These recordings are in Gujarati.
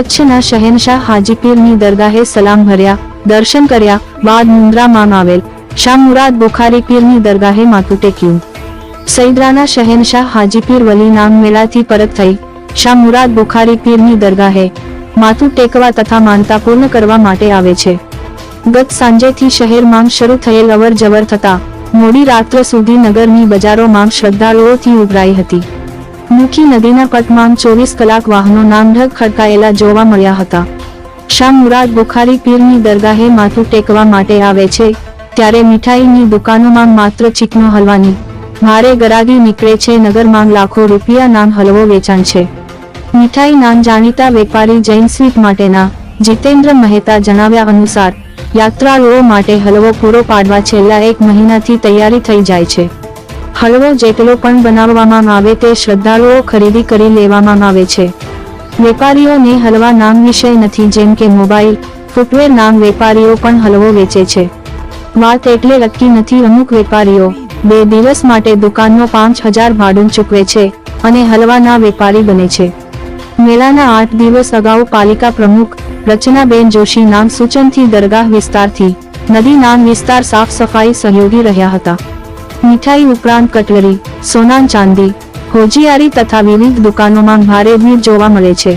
કચ્છના શહેનશાહ હાજીપીરની દરગાહે સલામ ભર્યા, દર્શન કર્યા, બાદ મુન્દ્રામાં આવેલ શાહ મુરાદ બુખારી પીરની દરગાહે માથું ટેક્યું. સૈદરાના શહેનશાહ હાજીપીર વલી નામ મેળાથી પરત થઈ, શાહ મુરાદ બુખારી પીરની દરગાહે માથું ટેકવા તથા માનતા પૂર્ણ કરવા માટે આવે છે. ગત સાંજેથી શહેરમાં શરૂ થયેલ અવર જવર થતા મોડી રાત્ર સુધી નગરની બજારોમાં શ્રદ્ધાળુઓથી ઉભરાઈ હતી. મુખી નદીના પટમાં ચોવીસ કલાક વાહનો નામઢગ ખડકાયેલા જોવા મળ્યા હતા. શાહ મુરાદ બુખારી પીરની દરગાહે માથું ટેકવા માટે આવે છે, ત્યારે મીઠાઈની દુકાનોમાં માત્ર ચીકનો હલવાની ભારે ગરાગી નીકળે છે, નગરમાં લાખો રૂપિયા નામ હલવો વેચાણ છે. મીઠાઈ નામ જાણીતા વેપારી જૈન સ્વીટ માટેના જીતેન્દ્ર મહેતા જણાવ્યા અનુસાર, યાત્રાળુઓ માટે હલવો પૂરો પાડવા છેલ્લા એક મહિનાથી તૈયારી થઈ જાય છે. હલવો જેટલો પણ બનાવવામાં આવે તે શ્રદ્ધાળુઓ ખરીદી કરી લેવામાં આવે છે. વેપારીઓને હલવા નામ વિષય નથી, જેમ કે મોબાઈલ, ફૂટવેર નામ વેપારીઓ પણ હલવો વેચે છે. વાત એટલે અટકી નથી, અમુક વેપારીઓ બે દિવસ માટે દુકાનનો પાંચ હજાર ભાડું ચૂકવે છે અને હલવાના વેપારી બને છે. મેળાના આઠ દિવસ અગાઉ પાલિકા પ્રમુખ રચનાબેન જોશી નામ સૂચનથી દરગાહ વિસ્તારથી નદી નામ વિસ્તાર સાફ સફાઈ સહયોગી રહ્યા હતા. મીઠાઈ ઉપરાંત કટલરી સોના ચાંદી, હોજીયારી તથા વિવિધ દુકાનોમાં ભારે ભીડ જોવા મળે છે.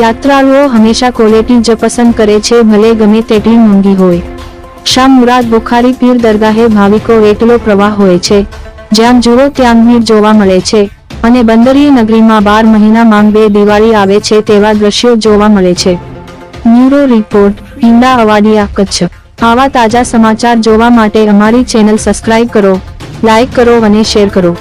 યાત્રાળુઓ હંમેશા ક્વોલિટી જ પસંદ કરે છે, ભલે ગમે તેટલી મોંઘી હોય. શાહ મુરાદ બુખારી પીર દરગાહે ભાવિકો એટલો પ્રવાહ હોય છે. જ્યાં જુઓ ત્યાં ભીડ જોવા મળે છે અને બંદરીય નગરીમાં બાર મહિનામાં બે દિવાળી આવે છે તેવા દ્રશ્યો જોવા મળે છે. ન્યુરો રિપોર્ટ ઈંડા અવાડિયા, કચ્છ. આવા તાજા સમાચાર જોવા માટે અમારી ચેનલ સબસ્ક્રાઇબ કરો. લાઇક કરો અને શેર કરો.